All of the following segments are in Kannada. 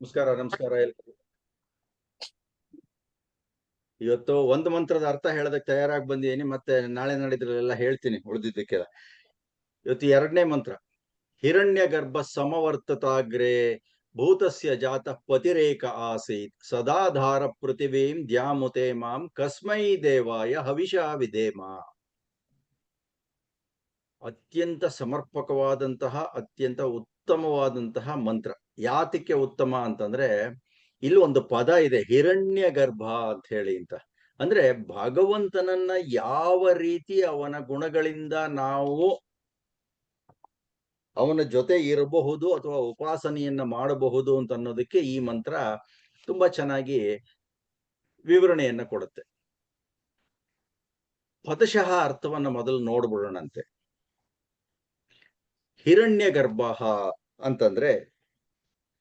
ನಮಸ್ಕಾರ ನಮಸ್ಕಾರ ಎಲ್ಲರಿಗೂ ಇವತ್ತು ಒಂದು ಮಂತ್ರದ ಅರ್ಥ ಹೇಳೋದಕ್ಕೆ ತಯಾರಾಗಿ ಬಂದಿದ್ದೀನಿ, ಮತ್ತೆ ನಾಳೆ ನಾಡಿದ್ರಲ್ಲೆಲ್ಲ ಹೇಳ್ತೀನಿ, ಉಳಿದಿದ್ದಕ್ಕೆಲ್ಲ. ಇವತ್ತು ಎರಡನೇ ಮಂತ್ರ. ಹಿರಣ್ಯ ಗರ್ಭ ಸಮವರ್ತತಾಗ್ರೆ ಭೂತಸ್ಯ ಜಾತ ಪತಿರೇಕ ಆಸೀತ್. ಸದಾಧಾರ ಪೃಥಿವೀಂ ದ್ಯಾಮುತೆ ಮಾಂ ಕಸ್ಮೈ ದೇವಾಯ ಹವಿಷಾ ವಿಧೇಮ ಅತ್ಯಂತ ಸಮರ್ಪಕವಾದಂತಹ, ಅತ್ಯಂತ ಉತ್ತಮವಾದಂತಹ ಮಂತ್ರ. ಯಾತಕ್ಕೆ ಉತ್ತಮ ಅಂತಂದ್ರೆ, ಇಲ್ಲಿ ಒಂದು ಪದ ಇದೆ ಹಿರಣ್ಯ ಗರ್ಭ ಅಂತ ಹೇಳಿ ಅಂತ. ಅಂದ್ರೆ ಭಗವಂತನನ್ನ ಯಾವ ರೀತಿ ಅವನ ಗುಣಗಳಿಂದ ನಾವು ಅವನ ಜೊತೆ ಇರಬಹುದು ಅಥವಾ ಉಪಾಸನೆಯನ್ನ ಮಾಡಬಹುದು ಅಂತ ಅನ್ನೋದಕ್ಕೆ ಈ ಮಂತ್ರ ತುಂಬಾ ಚೆನ್ನಾಗಿ ವಿವರಣೆಯನ್ನ ಕೊಡುತ್ತೆ. ಪದಶಃ ಅರ್ಥವನ್ನ ಮೊದಲು ನೋಡ್ಬಿಡೋಣಂತೆ. ಹಿರಣ್ಯ ಗರ್ಭ ಅಂತಂದ್ರೆ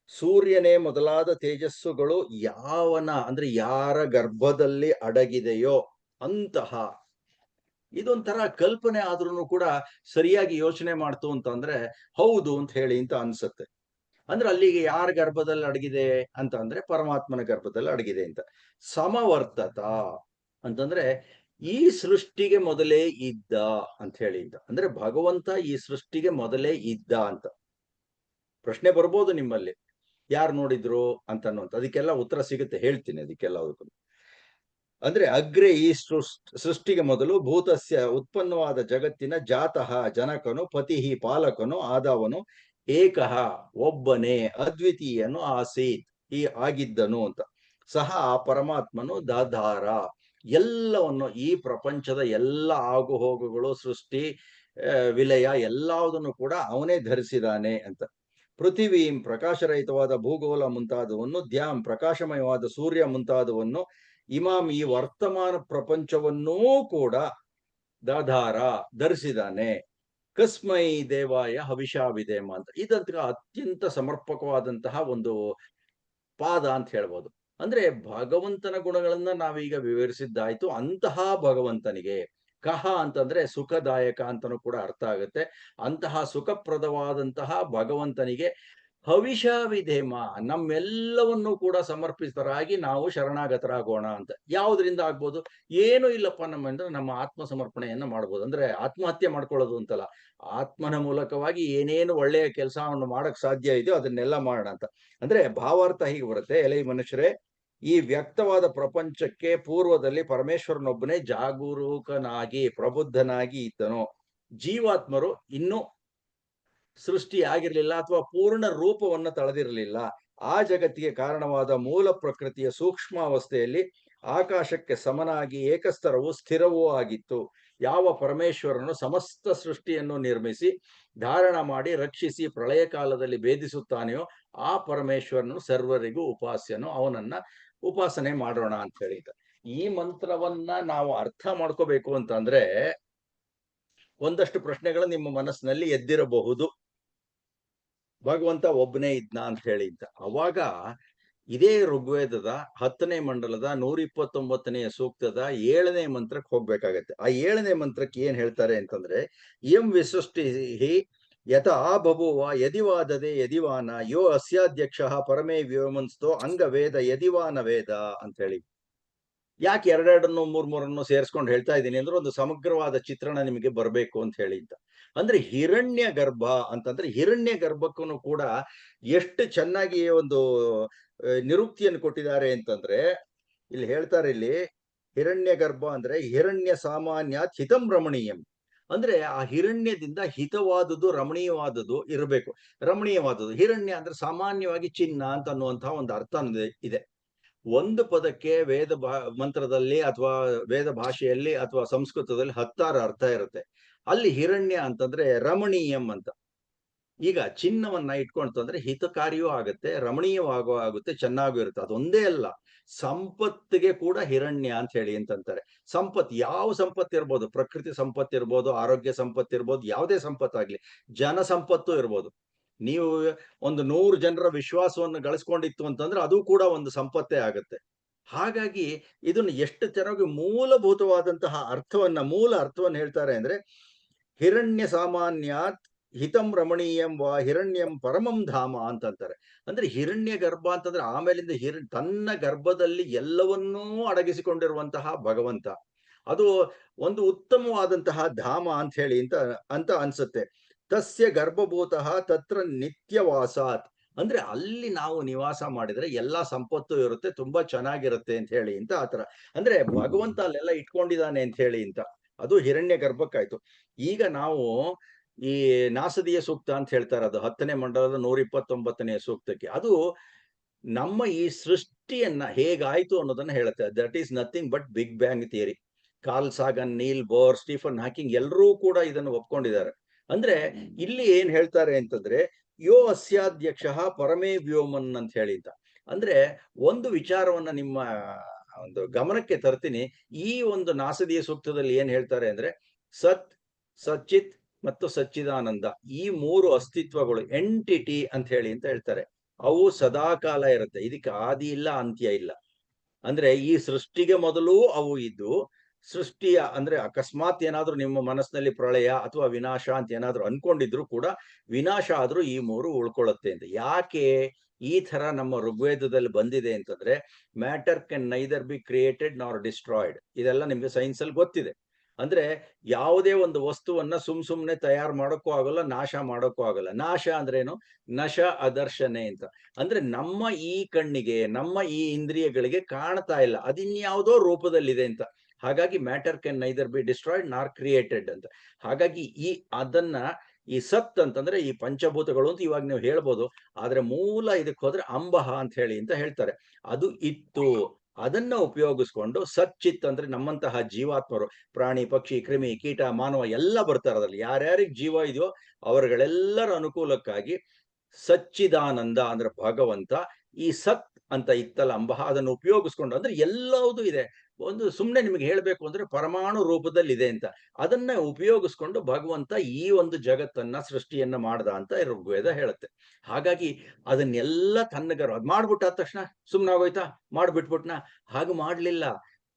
ಸೂರ್ಯನೇ ಮೊದಲಾದ ತೇಜಸ್ಸುಗಳು ಯಾವನ, ಅಂದ್ರೆ ಯಾರ ಗರ್ಭದಲ್ಲಿ ಅಡಗಿದೆಯೋ ಅಂತಹ. ಇದೊಂಥರ ಕಲ್ಪನೆ ಆದ್ರೂ ಕೂಡ ಸರಿಯಾಗಿ ಯೋಚನೆ ಮಾಡ್ತು ಅಂತಂದ್ರೆ ಹೌದು ಅಂತ ಹೇಳಿ ಅಂತ ಅನ್ಸುತ್ತೆ. ಅಂದ್ರೆ ಅಲ್ಲಿಗೆ ಯಾರ ಗರ್ಭದಲ್ಲಿ ಅಡಗಿದೆ ಅಂತ ಅಂದ್ರೆ ಪರಮಾತ್ಮನ ಗರ್ಭದಲ್ಲಿ ಅಡಗಿದೆ ಅಂತ. ಸಮವರ್ತತ ಅಂತಂದ್ರೆ ಈ ಸೃಷ್ಟಿಗೆ ಮೊದಲೇ ಇದ್ದ ಅಂತ ಹೇಳಿ ಅಂತ. ಅಂದ್ರೆ ಭಗವಂತ ಈ ಸೃಷ್ಟಿಗೆ ಮೊದಲೇ ಇದ್ದ ಅಂತ. ಪ್ರಶ್ನೆ ಬರ್ಬೋದು ನಿಮ್ಮಲ್ಲಿ. ಯಾರು ನೋಡಿದ್ರು ಅಂತ ಅನ್ನುವಂತ, ಅದಕ್ಕೆಲ್ಲ ಉತ್ತರ ಸಿಗುತ್ತೆ, ಹೇಳ್ತೀನಿ ಅದಕ್ಕೆಲ್ಲ ಅಂದ್ರೆ ಅಗ್ರೆ ಈ ಸೃಷ್ಟಿಗೆ ಮೊದಲು ಭೂತಸ್ಯ ಉತ್ಪನ್ನವಾದ ಜಗತ್ತಿನ ಜಾತಃ, ಜನಕನು, ಪತಿಹಿ, ಪಾಲಕನು, ಆದವನು, ಏಕಃ, ಒಬ್ಬನೇ, ಅದ್ವಿತೀಯನು, ಆಸೀತ್ ಈ ಆಗಿದ್ದನು ಅಂತ. ಸಹ ಆ ಪರಮಾತ್ಮನು ದಾಧಾರ ಎಲ್ಲವನ್ನು ಈ ಪ್ರಪಂಚದ ಎಲ್ಲ ಆಗುಹೋಗುಗಳು, ಸೃಷ್ಟಿ ವಿಲಯ ಎಲ್ಲದನ್ನು ಕೂಡ ಅವನೇ ಧರಿಸಿದಾನೆ ಅಂತ. ಪೃಥಿವೀಂ ಪ್ರಕಾಶರಹಿತವಾದ ಭೂಗೋಳ ಮುಂತಾದವನ್ನು ಧ್ಯಾಂ ಪ್ರಕಾಶಮಯವಾದ ಸೂರ್ಯ ಮುಂತಾದವನ್ನು, ಇಮಾಂ ಈ ವರ್ತಮಾನ ಪ್ರಪಂಚವನ್ನೂ ಕೂಡ ದಾಧಾರ ಧರಿಸಿದಾನೆ ಕಸ್ಮೈ ದೇವಾಯ ಹವಿಷಾವಿದೇಮ ಅಂತ. ಇದಂತ ಅತ್ಯಂತ ಸಮರ್ಪಕವಾದಂತಹ ಒಂದು ಪಾದ ಅಂತ ಹೇಳ್ಬೋದು. ಅಂದ್ರೆ ಭಗವಂತನ ಗುಣಗಳನ್ನ ನಾವೀಗ ವಿವರಿಸಿದ್ದಾಯ್ತು. ಅಂತಹ ಭಗವಂತನಿಗೆ ಕಹ ಅಂತಂದ್ರೆ ಸುಖದಾಯಕ ಅಂತನೂ ಕೂಡ ಅರ್ಥ ಆಗುತ್ತೆ. ಅಂತಹ ಸುಖಪ್ರದವಾದಂತಹ ಭಗವಂತನಿಗೆ ಹವಿಷ ವಿಧೇಮ ನಮ್ಮೆಲ್ಲವನ್ನು ಕೂಡ ಸಮರ್ಪಿತರಾಗಿ ನಾವು ಶರಣಾಗತರಾಗೋಣ ಅಂತ. ಯಾವುದರಿಂದ ಆಗ್ಬೋದು? ಏನು ಇಲ್ಲಪ್ಪ ನಮ್ಮ ಅಂದ್ರೆ ನಮ್ಮ ಆತ್ಮ ಸಮರ್ಪಣೆಯನ್ನ ಮಾಡ್ಬೋದು. ಅಂದ್ರೆ ಆತ್ಮಹತ್ಯೆ ಮಾಡ್ಕೊಳ್ಳೋದು ಅಂತಲ್ಲ. ಆತ್ಮನ ಮೂಲಕವಾಗಿ ಏನೇನು ಒಳ್ಳೆಯ ಕೆಲಸವನ್ನು ಮಾಡಕ್ ಸಾಧ್ಯ ಇದೆಯೋ ಅದನ್ನೆಲ್ಲ ಮಾಡೋಣ ಅಂತ. ಅಂದ್ರೆ ಭಾವಾರ್ಥ ಹೀಗೆ ಬರುತ್ತೆ. ಎಲೆ ಮನುಷ್ಯರೇ ಈ ವ್ಯಕ್ತವಾದ ಪ್ರಪಂಚಕ್ಕೆ ಪೂರ್ವದಲ್ಲಿ ಪರಮೇಶ್ವರನೊಬ್ಬನೇ ಜಾಗರೂಕನಾಗಿ, ಪ್ರಬುದ್ಧನಾಗಿ ಇದ್ದನು. ಜೀವಾತ್ಮರು ಇನ್ನೂ ಸೃಷ್ಟಿ ಆಗಿರ್ಲಿಲ್ಲ ಅಥವಾ ಪೂರ್ಣ ರೂಪವನ್ನು ತಳೆದಿರಲಿಲ್ಲ. ಆ ಜಗತ್ತಿಗೆ ಕಾರಣವಾದ ಮೂಲ ಪ್ರಕೃತಿಯ ಸೂಕ್ಷ್ಮಾವಸ್ಥೆಯಲ್ಲಿ ಆಕಾಶಕ್ಕೆ ಸಮನಾಗಿ ಏಕಸ್ತರವು ಸ್ಥಿರವೂ ಆಗಿತ್ತು. ಯಾವ ಪರಮೇಶ್ವರನು ಸಮಸ್ತ ಸೃಷ್ಟಿಯನ್ನು ನಿರ್ಮಿಸಿ, ಧಾರಣ ಮಾಡಿ, ರಕ್ಷಿಸಿ, ಪ್ರಳಯ ಕಾಲದಲ್ಲಿ ಭೇದಿಸುತ್ತಾನೆಯೋ ಆ ಪರಮೇಶ್ವರನು ಸರ್ವರಿಗೂ ಉಪಾಸ್ಯನು. ಅವನನ್ನ ಉಪಾಸನೆ ಮಾಡೋಣ ಅಂತ. ಹೇಳಿ ಈ ಮಂತ್ರವನ್ನ ನಾವು ಅರ್ಥ ಮಾಡ್ಕೋಬೇಕು ಅಂತಂದ್ರೆ ಒಂದಷ್ಟು ಪ್ರಶ್ನೆಗಳು ನಿಮ್ಮ ಮನಸ್ಸಿನಲ್ಲಿ ಎದ್ದಿರಬಹುದು. ಭಗವಂತ ಒಬ್ಬನೇ ಇದ್ನ ಅಂತ ಹೇಳಿ ಅವಾಗ ಇದೇ ಋಗ್ವೇದದ ಹತ್ತನೇ ಮಂಡಲದ ನೂರ ಇಪ್ಪತ್ತೊಂಬತ್ತನೆಯ ಸೂಕ್ತದ ಏಳನೇ ಮಂತ್ರಕ್ಕೆ ಹೋಗ್ಬೇಕಾಗತ್ತೆ. ಆ ಏಳನೇ ಮಂತ್ರಕ್ಕೆ ಏನ್ ಹೇಳ್ತಾರೆ ಅಂತಂದ್ರೆ ಎಂ ವಿಸೃಷ್ಟಿ ಯಥ ಬಭುವ ಯದಿವಾದದೆ ಯದಿವಾನ, ಯೋ ಅಸ್ಯಾಧ್ಯಕ್ಷ ಪರಮೇ ವ್ಯೋಮನ್ಸ್ತೋ ಅಂಗ ವೇದ ಯದಿವಾನ ವೇದ ಅಂತ ಹೇಳಿ ಯಾಕೆ ಎರಡೆರಡನ್ನು ಮೂರ್ ಮೂರನ್ನು ಸೇರಿಸ್ಕೊಂಡು ಹೇಳ್ತಾ ಇದ್ದೀನಿ ಅಂದ್ರೆ ಒಂದು ಸಮಗ್ರವಾದ ಚಿತ್ರಣ ನಿಮಗೆ ಬರಬೇಕು ಅಂತ ಹೇಳಿ ಅಂತ. ಅಂದ್ರೆ ಹಿರಣ್ಯ ಗರ್ಭ ಅಂತಂದ್ರೆ ಹಿರಣ್ಯ ಗರ್ಭಕ್ಕೂ ಕೂಡ ಎಷ್ಟು ಚೆನ್ನಾಗಿ ಒಂದು ನಿರುಕ್ತಿಯನ್ನು ಕೊಟ್ಟಿದ್ದಾರೆ ಅಂತಂದ್ರೆ, ಇಲ್ಲಿ ಹೇಳ್ತಾರೆ ಇಲ್ಲಿ, ಹಿರಣ್ಯ ಗರ್ಭ ಅಂದ್ರೆ ಹಿರಣ್ಯ ಸಾಮಾನ್ಯ ಹಿತಂ ರಮಣೀಯಂ. ಅಂದ್ರೆ ಆ ಹಿರಣ್ಯದಿಂದ ಹಿತವಾದದ್ದು ರಮಣೀಯವಾದದ್ದು ಇರಬೇಕು. ರಮಣೀಯವಾದದ್ದು. ಹಿರಣ್ಯ ಅಂದ್ರೆ ಸಾಮಾನ್ಯವಾಗಿ ಚಿನ್ನ ಅಂತ ಅನ್ನುವಂತಹ ಒಂದು ಅರ್ಥ ಇದೆ ಒಂದು ಪದಕ್ಕೆ ವೇದ ಮಂತ್ರದಲ್ಲಿ ಅಥವಾ ವೇದ ಭಾಷೆಯಲ್ಲಿ ಅಥವಾ ಸಂಸ್ಕೃತದಲ್ಲಿ ಹತ್ತಾರು ಅರ್ಥ ಇರುತ್ತೆ. ಅಲ್ಲಿ ಹಿರಣ್ಯ ಅಂತಂದ್ರೆ ರಮಣೀಯಂ ಅಂತ. ಈಗ ಚಿನ್ನವನ್ನ ಇಟ್ಕೊಂತಂದ್ರೆ ಹಿತಕಾರಿಯೂ ಆಗುತ್ತೆ ರಮಣೀಯವಾಗೂ ಆಗುತ್ತೆ, ಚೆನ್ನಾಗೂ ಇರುತ್ತೆ. ಅದೊಂದೇ ಅಲ್ಲ, ಸಂಪತ್ತಿಗೆ ಕೂಡ ಹಿರಣ್ಯ ಅಂತ ಹೇಳಿ ಅಂತಂತಾರೆ ಸಂಪತ್ ಯಾವ ಸಂಪತ್ತು ಇರ್ಬೋದು? ಪ್ರಕೃತಿ ಸಂಪತ್ತು ಇರ್ಬೋದು, ಆರೋಗ್ಯ ಸಂಪತ್ತು ಇರ್ಬೋದು, ಯಾವುದೇ ಸಂಪತ್ತಾಗ್ಲಿ, ಜನ ಸಂಪತ್ತು ಇರ್ಬೋದು. ನೀವು ಒಂದು ನೂರು ಜನರ ವಿಶ್ವಾಸವನ್ನು ಗಳಿಸ್ಕೊಂಡಿತ್ತು ಅಂತಂದ್ರೆ ಅದು ಕೂಡ ಒಂದು ಸಂಪತ್ತೇ ಆಗುತ್ತೆ. ಹಾಗಾಗಿ ಇದನ್ನು ಎಷ್ಟು ಚೆನ್ನಾಗಿ ಮೂಲಭೂತವಾದಂತಹ ಅರ್ಥವನ್ನ, ಮೂಲ ಅರ್ಥವನ್ನು ಹೇಳ್ತಾರೆ ಅಂದ್ರೆ, ಹಿರಣ್ಯ ಸಾಮಾನ್ಯಾತ್ ಹಿತಂ ರಮಣೀಯಂ ವಾ ಹಿರಣ್ಯಂ ಪರಮಂ ಧಾಮ ಅಂತಂತಾರೆ ಅಂದ್ರೆ ಹಿರಣ್ಯ ಗರ್ಭ ಅಂತಂದ್ರೆ ಆಮೇಲಿಂದ ಹಿರ, ತನ್ನ ಗರ್ಭದಲ್ಲಿ ಎಲ್ಲವನ್ನೂ ಅಡಗಿಸಿಕೊಂಡಿರುವಂತಹ ಭಗವಂತ. ಅದು ಒಂದು ಉತ್ತಮವಾದಂತಹ ಧಾಮ ಅಂತ ಹೇಳಿ ಅಂತ ಅಂತ ಅನ್ಸುತ್ತೆ. ತಸ್ಯ ಗರ್ಭಭೂತಃ ತತ್ರ ನಿತ್ಯವಾಸಾತ್. ಅಂದ್ರೆ ಅಲ್ಲಿ ನಾವು ನಿವಾಸ ಮಾಡಿದ್ರೆ ಎಲ್ಲಾ ಸಂಪತ್ತು ಇರುತ್ತೆ, ತುಂಬಾ ಚೆನ್ನಾಗಿರುತ್ತೆ ಅಂತ ಹೇಳಿ ಅಂತ ಆತರ ಅಂದ್ರೆ ಭಗವಂತ ಅಲ್ಲೆಲ್ಲ ಇಟ್ಕೊಂಡಿದ್ದಾನೆ ಅಂತ ಹೇಳಿ ಅಂತ. ಅದು ಹಿರಣ್ಯ ಗರ್ಭಕ್ಕಾಯ್ತು. ಈಗ ನಾವು ಈ ನಾಸದೀಯ ಸೂಕ್ತ ಅಂತ ಹೇಳ್ತಾರೆ ಅದು ಹತ್ತನೇ ಮಂಡಲದ ನೂರ ಇಪ್ಪತ್ತೊಂಬತ್ತನೇ ಸೂಕ್ತಕ್ಕೆ. ಅದು ನಮ್ಮ ಈ ಸೃಷ್ಟಿಯನ್ನ ಹೇಗಾಯ್ತು ಅನ್ನೋದನ್ನ ಹೇಳುತ್ತೆ. That is nothing but big bang theory Carl Sagan Niels Bohr Stephen Hawking ಎಲ್ಲರೂ ಕೂಡ ಇದನ್ನು ಒಪ್ಕೊಂಡಿದ್ದಾರೆ. ಅಂದ್ರೆ ಇಲ್ಲಿ ಏನ್ ಹೇಳ್ತಾರೆ ಅಂತಂದ್ರೆ ಯೋ ಅಸ್ಯಾಧ್ಯಕ್ಷ ಪರಮೇ ವ್ಯೋಮನ್ ಅಂತ ಹೇಳಿದ್ದ ಅಂದ್ರೆ ಒಂದು ವಿಚಾರವನ್ನ ನಿಮ್ಮ ಒಂದು ಗಮನಕ್ಕೆ ತರ್ತೀನಿ. ಈ ಒಂದು ನಾಸದೀಯ ಸೂಕ್ತದಲ್ಲಿ ಏನ್ ಹೇಳ್ತಾರೆ ಅಂದ್ರೆ ಸತ್ ಸಚ್ಚಿತ್ ಮತ್ತು ಸಚ್ಚಿದಾನಂದ ಈ ಮೂರು ಅಸ್ತಿತ್ವಗಳು ಎಂಟಿಟಿ ಅಂತ ಹೇಳಿ ಅಂತ ಹೇಳ್ತಾರೆ. ಅವು ಸದಾಕಾಲ ಇರುತ್ತೆ. ಇದಕ್ಕೆ ಆದಿ ಇಲ್ಲ, ಅಂತ್ಯ ಇಲ್ಲ. ಅಂದ್ರೆ ಈ ಸೃಷ್ಟಿಗೆ ಮೊದಲು ಅವು ಇದ್ದು, ಸೃಷ್ಟಿಯ ಅಂದ್ರೆ ಅಕಸ್ಮಾತ್ ಏನಾದ್ರೂ ನಿಮ್ಮ ಮನಸ್ಸಿನಲ್ಲಿ ಪ್ರಳಯ ಅಥವಾ ವಿನಾಶ ಅಂತ ಏನಾದ್ರೂ ಅನ್ಕೊಂಡಿದ್ರು ಕೂಡ ವಿನಾಶ ಆದ್ರೂ ಈ ಮೂರು ಉಳ್ಕೊಳ್ಳುತ್ತೆ ಅಂತ. ಯಾಕೆ ಈ ತರ ನಮ್ಮ ಋಗ್ವೇದದಲ್ಲಿ ಬಂದಿದೆ ಅಂತಂದ್ರೆ matter can neither be created nor destroyed ಇದೆಲ್ಲ ನಿಮ್ಗೆ ಸೈನ್ಸ್ ಅಲ್ಲಿ ಗೊತ್ತಿದೆ. ಅಂದ್ರೆ ಯಾವುದೇ ಒಂದು ವಸ್ತುವನ್ನ ಸುಮ್ ಸುಮ್ನೆ ತಯಾರು ಮಾಡೋಕ್ಕೂ ಆಗಲ್ಲ, ನಾಶ ಮಾಡೋಕ್ಕೂ ಆಗಲ್ಲ. ನಾಶ ಅಂದ್ರೇನು? ನಶ ಅದರ್ಶನೆ ಅಂತ. ಅಂದ್ರೆ ನಮ್ಮ ಈ ಕಣ್ಣಿಗೆ, ನಮ್ಮ ಈ ಇಂದ್ರಿಯಗಳಿಗೆ ಕಾಣ್ತಾ ಇಲ್ಲ. ಅದಿನ್ಯಾವುದೋ ರೂಪದಲ್ಲಿದೆ ಅಂತ. ಹಾಗಾಗಿ matter can neither be destroyed nor created ಅಂತ. ಹಾಗಾಗಿ ಈ ಅದನ್ನ, ಈ ಸತ್ ಅಂತಂದ್ರೆ ಈ ಪಂಚಭೂತಗಳು ಅಂತ ಇವಾಗ ನೀವು ಹೇಳ್ಬೋದು. ಆದ್ರೆ ಮೂಲ ಇದಕ್ಕೆ ಹೋದ್ರೆ ಅಂಬಹ ಅಂತ ಹೇಳಿ ಅಂತ ಹೇಳ್ತಾರೆ. ಅದು ಇತ್ತು. ಅದನ್ನ ಉಪಯೋಗಿಸ್ಕೊಂಡು ಸಚ್ಚಿತ್ ಅಂದ್ರೆ ನಮ್ಮಂತಹ ಜೀವಾತ್ಮರು, ಪ್ರಾಣಿ, ಪಕ್ಷಿ, ಕ್ರಿಮಿ, ಕೀಟ, ಮಾನವ ಎಲ್ಲ ಬರ್ತಾರೆ ಅದ್ರಲ್ಲಿ ಯಾರ್ಯಾರಿಗೆ ಜೀವ ಇದೆಯೋ ಅವರುಗಳೆಲ್ಲರ ಅನುಕೂಲಕ್ಕಾಗಿ ಸಚ್ಚಿದಾನಂದ ಅಂದ್ರೆ ಭಗವಂತ ಈ ಸತ್ ಅಂತ ಇತ್ತಲ್ಲ ಅಂಬಹ ಅದನ್ನು ಉಪಯೋಗಿಸ್ಕೊಂಡು, ಅಂದ್ರೆ ಎಲ್ಲವೂ ಇದೆ. ಒಂದು ಸುಮ್ಮನೆ ನಿಮಗೆ ಹೇಳಬೇಕು ಅಂದ್ರೆ ಪರಮಾಣು ರೂಪದಲ್ಲಿ ಇದೆ ಅಂತ. ಅದನ್ನ ಉಪಯೋಗಿಸ್ಕೊಂಡು ಭಗವಂತ ಈ ಒಂದು ಜಗತ್ತನ್ನ, ಸೃಷ್ಟಿಯನ್ನ ಮಾಡ್ದ ಅಂತ ಋಗ್ವೇದ ಹೇಳುತ್ತೆ. ಹಾಗಾಗಿ ಅದನ್ನೆಲ್ಲ ತನ್ನಗರು ಅದ್ ಮಾಡ್ಬಿಟ್ಟ ತಕ್ಷಣ ಸುಮ್ಮನಾಗೋಯ್ತಾ ಮಾಡ್ಬಿಟ್ಬಿಟ್ನ? ಹಾಗೆ ಮಾಡ್ಲಿಲ್ಲ.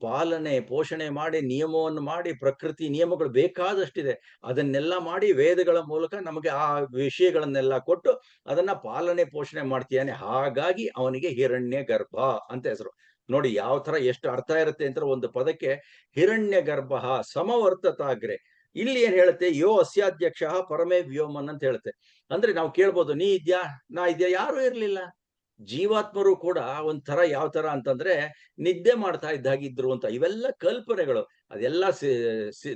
ಪಾಲನೆ, ಪೋಷಣೆ ಮಾಡಿ, ನಿಯಮವನ್ನು ಮಾಡಿ, ಪ್ರಕೃತಿ ನಿಯಮಗಳು ಬೇಕಾದಷ್ಟಿದೆ. ಅದನ್ನೆಲ್ಲ ಮಾಡಿ ವೇದಗಳ ಮೂಲಕ ನಮಗೆ ಆ ವಿಷಯಗಳನ್ನೆಲ್ಲ ಕೊಟ್ಟು ಅದನ್ನ ಪಾಲನೆ, ಪೋಷಣೆ ಮಾಡ್ತೀಯಾನೆ. ಹಾಗಾಗಿ ಅವನಿಗೆ ಹಿರಣ್ಯ ಗರ್ಭ ಅಂತ ಹೆಸರು. ನೋಡಿ ಯಾವ ತರ ಎಷ್ಟು ಅರ್ಥ ಇರುತ್ತೆ ಅಂತ ಒಂದು ಪದಕ್ಕೆ ಹಿರಣ್ಯ ಗರ್ಭ ಸಮವರ್ತತಾಗ್ರೆ. ಇಲ್ಲಿ ಏನ್ ಹೇಳುತ್ತೆ? ಯೋ ಅಸ್ಯಾಧ್ಯಕ್ಷ ಪರಮೇ ವ್ಯೋಮನ್ ಅಂತ ಹೇಳುತ್ತೆ. ಅಂದ್ರೆ ನಾವು ಕೇಳ್ಬೋದು, ನೀ ಇದ್ಯಾ? ನಾ ಇದ್ಯಾ? ಯಾರು ಇರ್ಲಿಲ್ಲ. ಜೀವಾತ್ಮರು ಕೂಡ ಒಂಥರ ಯಾವ ತರ ಅಂತಂದ್ರೆ ನಿದ್ದೆ ಮಾಡ್ತಾ ಇದ್ದಾಗಿದ್ರು ಅಂತ, ಇವೆಲ್ಲ ಕಲ್ಪನೆಗಳು. ಅದೆಲ್ಲ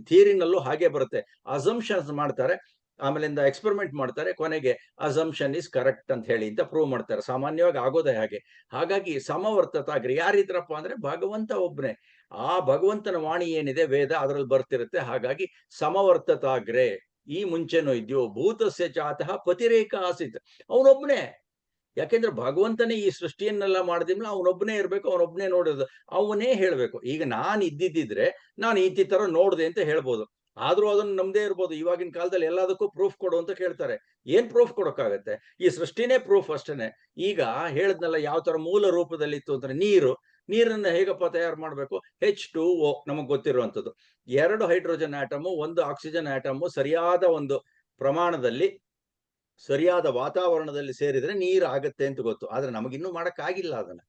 ಥಿಯರಿನಲ್ಲೂ ಹಾಗೆ ಬರುತ್ತೆ. ಅಸಂಪ್ಷನ್ಸ್ ಮಾಡ್ತಾರೆ, ಆಮೇಲಿಂದ ಎಕ್ಸ್ಪೆರಿಮೆಂಟ್ ಮಾಡ್ತಾರೆ, ಕೊನೆಗೆ ಅಸಂಪ್ಷನ್ ಇಸ್ ಕರೆಕ್ಟ್ ಅಂತ ಹೇಳಿ ಅಂತ ಪ್ರೂವ್ ಮಾಡ್ತಾರೆ. ಸಾಮಾನ್ಯವಾಗಿ ಆಗೋದೇ ಹಾಗೆ. ಹಾಗಾಗಿ ಸಮವರ್ತತಾಗ್ರಿ ಯಾರಿದ್ರಪ್ಪ ಅಂದ್ರೆ ಭಗವಂತ ಒಬ್ನೇ. ಆ ಭಗವಂತನ ವಾಣಿ ಏನಿದೆ, ವೇದ ಅದರಲ್ಲಿ ಬರ್ತಿರುತ್ತೆ. ಹಾಗಾಗಿ ಸಮವರ್ತತಾಗ್ರೆ ಈ ಮುಂಚೆನೂ ಇದೆಯೋ, ಭೂತಸ್ಯ ಚಾತಃ ಪತಿರೇಕ ಆಸಿತ್. ಅವನೊಬ್ನೇ. ಯಾಕೆಂದ್ರೆ ಭಗವಂತನೇ ಈ ಸೃಷ್ಟಿಯನ್ನೆಲ್ಲ ಮಾಡಿದ್ಮೇಲೆ ಅವನೊಬ್ಬನೇ ಇರಬೇಕು, ಅವನೊಬ್ಬನೇ ನೋಡೋದು ಅವನೇ ಹೇಳ್ಬೇಕು. ಈಗ ನಾನು ಇದ್ದಿದ್ದಿದ್ರೆ ನಾನು ಈ ತರ ನೋಡಿದೆ ಅಂತ ಹೇಳ್ಬೋದು. ಆದ್ರೂ ಅದನ್ನ ನಮ್ದೇ ಇರ್ಬೋದು. ಇವಾಗಿನ ಕಾಲದಲ್ಲಿ ಎಲ್ಲದಕ್ಕೂ ಪ್ರೂಫ್ ಕೊಡು ಅಂತ ಕೇಳ್ತಾರೆ. ಏನ್ ಪ್ರೂಫ್ ಕೊಡೋಕ್ಕಾಗತ್ತೆ? ಈ ಸೃಷ್ಟಿನೇ ಪ್ರೂಫ್ ಅಷ್ಟೇನೆ. ಈಗ ಹೇಳದ್ನಲ್ಲ ಯಾವ ತರ ಮೂಲ ರೂಪದಲ್ಲಿ ಇತ್ತು ಅಂದ್ರೆ ನೀರು. ನೀರನ್ನ ಹೇಗಪ್ಪ ತಯಾರು ಮಾಡಬೇಕು? ಹೆಚ್ ಟು ಓ ನಮಗ್ ಗೊತ್ತಿರುವಂತದ್ದು ಎರಡು ಹೈಡ್ರೋಜನ್ ಆಟಮು ಒಂದು ಆಕ್ಸಿಜನ್ ಆಟಮು ಸರಿಯಾದ ಒಂದು ಪ್ರಮಾಣದಲ್ಲಿ ಸರಿಯಾದ ವಾತಾವರಣದಲ್ಲಿ ಸೇರಿದ್ರೆ ನೀರು ಆಗತ್ತೆ ಅಂತ ಗೊತ್ತು. ಆದ್ರೆ ನಮಗಿನ್ನೂ ಮಾಡಕ್ಕಾಗಿಲ್ಲ ಅದನ್ನ.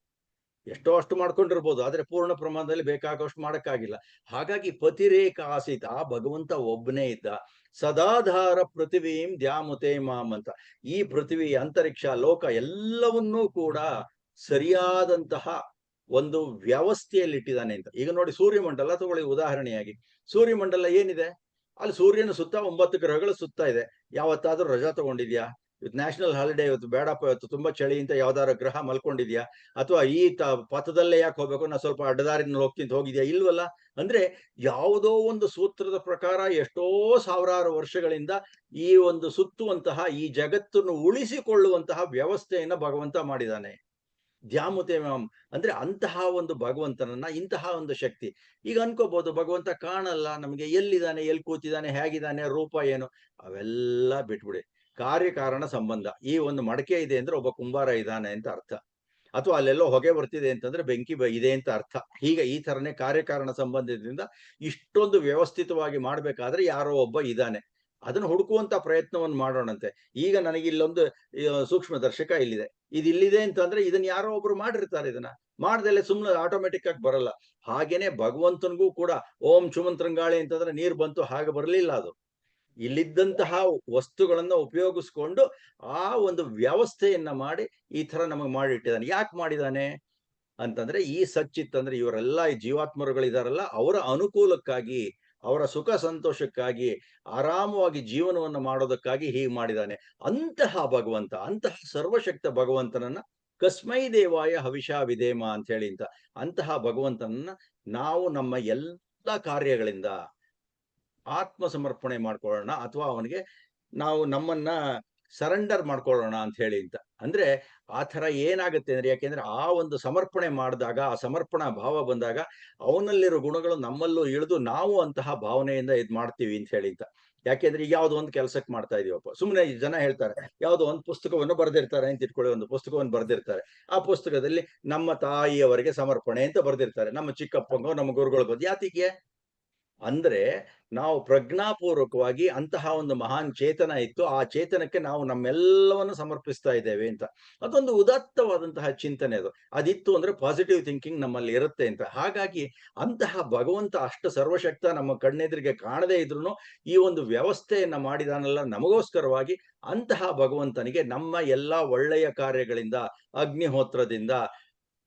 ಎಷ್ಟೋ ಅಷ್ಟು ಮಾಡ್ಕೊಂಡಿರ್ಬೋದು, ಆದ್ರೆ ಪೂರ್ಣ ಪ್ರಮಾಣದಲ್ಲಿ ಬೇಕಾಗೋಷ್ಟು ಮಾಡಕ್ಕಾಗಿಲ್ಲ. ಹಾಗಾಗಿ ಪತಿರೇಕ ಆಸೀತ, ಆ ಭಗವಂತ ಒಬ್ಬನೇ ಇದ್ದ, ಸದಾಧಾರ ಪೃಥ್ವೀಂ ದ್ಯಾಮುತೆ ಮಾಮ್ ಅಂತ. ಈ ಪೃಥ್ವಿ, ಅಂತರಿಕ್ಷ, ಲೋಕ ಎಲ್ಲವನ್ನೂ ಕೂಡ ಸರಿಯಾದಂತಹ ಒಂದು ವ್ಯವಸ್ಥೆಯಲ್ಲಿ ಇಟ್ಟಿದ್ದಾನೆ ಅಂತ. ಈಗ ನೋಡಿ ಸೂರ್ಯಮಂಡಲ, ತಗೊಳ್ಳಿ ಉದಾಹರಣೆಯಾಗಿ. ಸೂರ್ಯಮಂಡಲ ಏನಿದೆ? ಅಲ್ಲಿ ಸೂರ್ಯನ ಸುತ್ತ ಒಂಬತ್ತು ಗ್ರಹಗಳು ಸುತ್ತ ಇದೆ. ಯಾವತ್ತಾದ್ರೂ ರಜಾ ತಗೊಂಡಿದ್ಯಾ? ಇವತ್ತು ನ್ಯಾಷನಲ್ ಹಾಲಿಡೇ ಇವತ್ತು ಬೇಡಪ್ಪ, ಇವತ್ತು ತುಂಬಾ ಚಳಿ ಅಂತ ಯಾವ್ದಾರ ಗ್ರಹ ಮಲ್ಕೊಂಡಿದ್ಯಾ? ಅಥವಾ ಈ ತ ಪಥದಲ್ಲೇ ಯಾಕೆ ಹೋಗ್ಬೇಕು? ನಾ ಸ್ವಲ್ಪ ಅಡ್ಡದಾರಿನಲ್ಲಿ ಹೋಗ್ತಿಂತ ಹೋಗಿದ್ಯಾ? ಇಲ್ವಲ್ಲ? ಅಂದ್ರೆ ಯಾವುದೋ ಒಂದು ಸೂತ್ರದ ಪ್ರಕಾರ ಎಷ್ಟೋ ಸಾವಿರಾರು ವರ್ಷಗಳಿಂದ ಈ ಒಂದು ಸುತ್ತುವಂತಹ ಈ ಜಗತ್ತನ್ನು ಉಳಿಸಿಕೊಳ್ಳುವಂತಹ ವ್ಯವಸ್ಥೆಯನ್ನ ಭಗವಂತ ಮಾಡಿದಾನೆ. ದ್ಯಾಮುತೆ ಅಂದ್ರೆ ಅಂತಹ ಒಂದು ಭಗವಂತನನ್ನ, ಇಂತಹ ಒಂದು ಶಕ್ತಿ. ಈಗ ಅನ್ಕೋಬಹುದು ಭಗವಂತ ಕಾಣಲ್ಲ, ನಮಗೆ ಎಲ್ಲಿದ್ದಾನೆ, ಎಲ್ಲಿ ಕೂತಿದ್ದಾನೆ, ಹೇಗಿದ್ದಾನೆ, ರೂಪ ಏನು? ಅವೆಲ್ಲ ಬಿಟ್ಬಿಡಿ. ಕಾರ್ಯಕಾರಣ ಸಂಬಂಧ. ಈ ಒಂದು ಮಡಕೆ ಇದೆ ಅಂದ್ರೆ ಒಬ್ಬ ಕುಂಬಾರ ಇದ್ದಾನೆ ಅಂತ ಅರ್ಥ. ಅಥವಾ ಅಲ್ಲೆಲ್ಲೋ ಹೊಗೆ ಬರ್ತಿದೆ ಅಂತಂದ್ರೆ ಬೆಂಕಿ ಇದೆ ಅಂತ ಅರ್ಥ. ಹೀಗೆ ಈ ತರನೇ ಕಾರ್ಯಕಾರಣ ಸಂಬಂಧದಿಂದ ಇಷ್ಟೊಂದು ವ್ಯವಸ್ಥಿತವಾಗಿ ಮಾಡ್ಬೇಕಾದ್ರೆ ಯಾರೋ ಒಬ್ಬ ಇದ್ದಾನೆ. ಅದನ್ನು ಹುಡುಕುವಂತ ಪ್ರಯತ್ನವನ್ನು ಮಾಡೋಣಂತೆ. ಈಗ ನನಗೆ ಇಲ್ಲೊಂದು ಸೂಕ್ಷ್ಮ ದರ್ಶಕ ಇಲ್ಲಿದೆ. ಇದು ಇಲ್ಲಿದೆ ಅಂತಂದ್ರೆ ಇದನ್ನ ಯಾರೋ ಒಬ್ರು ಮಾಡಿರ್ತಾರೆ ಇದನ್ನ. ಮಾಡ್ದಲೆ ಸುಮ್ಮನೆ ಆಟೋಮೆಟಿಕ್ ಆಗಿ ಬರಲ್ಲ. ಹಾಗೇನೆ ಭಗವಂತನಿಗೂ ಕೂಡ ಓಂ ಚುಮಂತ್ರಂಗಾಳಿ ಅಂತಂದ್ರೆ ನೀರು ಬಂತು ಹಾಗೆ ಬರಲಿಲ್ಲ ಅದು. ಇಲ್ಲಿದ್ದಂತಹ ವಸ್ತುಗಳನ್ನ ಉಪಯೋಗಿಸ್ಕೊಂಡು ಆ ಒಂದು ವ್ಯವಸ್ಥೆಯನ್ನ ಮಾಡಿ ಈ ತರ ನಮಗೆ ಮಾಡಿಟ್ಟಿದ್ದಾನೆ. ಯಾಕೆ ಮಾಡಿದಾನೆ ಅಂತಂದ್ರೆ ಈ ಸಚ್ಚಿತ್ ಅಂದ್ರೆ ಇವರೆಲ್ಲ ಈ ಜೀವಾತ್ಮರುಗಳಿದಾರಲ್ಲ, ಅವರ ಅನುಕೂಲಕ್ಕಾಗಿ ಅವರ ಸುಖ ಸಂತೋಷಕ್ಕಾಗಿ, ಆರಾಮವಾಗಿ ಜೀವನವನ್ನು ಮಾಡೋದಕ್ಕಾಗಿ ಹೀಗೆ ಮಾಡಿದಾನೆ ಅಂತಹ ಭಗವಂತ, ಅಂತಹ ಸರ್ವಶಕ್ತ ಭಗವಂತನನ್ನ ಕಸ್ಮೈ ದೇವಾಯ ಹವಿಷ ವಿಧೇಮ ಅಂತ ಹೇಳಿ ಅಂತ, ಅಂತಹ ಭಗವಂತನನ್ನ ನಾವು ನಮ್ಮ ಎಲ್ಲ ಕಾರ್ಯಗಳಿಂದ ಆತ್ಮ ಸಮರ್ಪಣೆ ಮಾಡ್ಕೊಳ್ಳೋಣ, ಅಥವಾ ಅವನಿಗೆ ನಾವು ನಮ್ಮನ್ನ ಸರೆಂಡರ್ ಮಾಡ್ಕೊಳ್ಳೋಣ ಅಂತ ಹೇಳಿ ಅಂತ. ಅಂದ್ರೆ ಆ ಥರ ಏನಾಗುತ್ತೆ ಅಂದ್ರೆ, ಯಾಕೆಂದ್ರೆ ಆ ಒಂದು ಸಮರ್ಪಣೆ ಮಾಡಿದಾಗ, ಆ ಸಮರ್ಪಣಾ ಭಾವ ಬಂದಾಗ ಅವನಲ್ಲಿರೋ ಗುಣಗಳು ನಮ್ಮಲ್ಲೂ ಇಳಿದು ನಾವು ಅಂತಹ ಭಾವನೆಯಿಂದ ಇದ್ ಮಾಡ್ತೀವಿ ಅಂತ ಹೇಳಿ ಅಂತ. ಯಾಕೆಂದ್ರೆ ಈಗ ಯಾವ್ದೋ ಒಂದು ಕೆಲಸಕ್ಕೆ ಮಾಡ್ತಾ ಇದೀವಪ್ಪ ಸುಮ್ಮನೆ ಜನ ಹೇಳ್ತಾರೆ, ಯಾವ್ದೋ ಒಂದು ಪುಸ್ತಕವನ್ನು ಬರೆದಿರ್ತಾರೆ ಅಂತ ಇಟ್ಕೊಳ್ಳಿ, ಒಂದು ಪುಸ್ತಕವನ್ನು ಬರೆದಿರ್ತಾರೆ. ಆ ಪುಸ್ತಕದಲ್ಲಿ ನಮ್ಮ ತಾಯಿಯವರಿಗೆ ಸಮರ್ಪಣೆ ಅಂತ ಬರೆದಿರ್ತಾರೆ. ನಮ್ಮ ಚಿಕ್ಕಪ್ಪಂಗೋ, ನಮ್ಮ ಗುರುಗಳ ಬಗ್ಗೆ ಅಂದ್ರೆ ನಾವು ಪ್ರಜ್ಞಾಪೂರ್ವಕವಾಗಿ ಅಂತಹ ಒಂದು ಮಹಾನ್ ಚೇತನ ಇತ್ತು. ಆ ಚೇತನಕ್ಕೆ ನಾವು ನಮ್ಮೆಲ್ಲವನ್ನು ಸಮರ್ಪಿಸ್ತಾ ಇದ್ದೇವೆ ಅಂತ. ಅದೊಂದು ಉದಾತ್ತವಾದಂತಹ ಚಿಂತನೆ ಅದು. ಅದಿತ್ತು ಅಂದ್ರೆ ಪಾಸಿಟಿವ್ ಥಿಂಕಿಂಗ್ ನಮ್ಮಲ್ಲಿ ಇರುತ್ತೆ ಅಂತ. ಹಾಗಾಗಿ ಅಂತಹ ಭಗವಂತ ಅಷ್ಟು ಸರ್ವಶಕ್ತ ನಮ್ಮ ಕಣ್ಣೆದುರಿಗೆ ಕಾಣದೇ ಇದ್ರು ಈ ಒಂದು ವ್ಯವಸ್ಥೆಯನ್ನ ಮಾಡಿದಾನಲ್ಲ ನಮಗೋಸ್ಕರವಾಗಿ ಅಂತಹ ಭಗವಂತನಿಗೆ ನಮ್ಮ ಎಲ್ಲಾ ಒಳ್ಳೆಯ ಕಾರ್ಯಗಳಿಂದ, ಅಗ್ನಿಹೋತ್ರದಿಂದ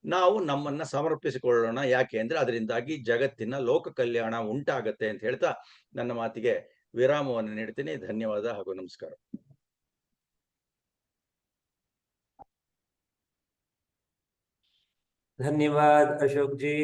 ನಾವು ನಮ್ಮನ್ನ ಸಮರ್ಪಿಸಿಕೊಳ್ಳೋಣ. ಯಾಕೆ ಅಂದ್ರೆ ಅದರಿಂದಾಗಿ ಜಗತ್ತಿನ ಲೋಕ ಕಲ್ಯಾಣ ಉಂಟಾಗತ್ತೆ ಅಂತ ಹೇಳ್ತಾ ನನ್ನ ಮಾತಿಗೆ ವಿರಾಮವನ್ನು ನೀಡ್ತೀನಿ. ಧನ್ಯವಾದ ಹಾಗೂ ನಮಸ್ಕಾರ. ಧನ್ಯವಾದ ಅಶೋಕ್ ಜಿ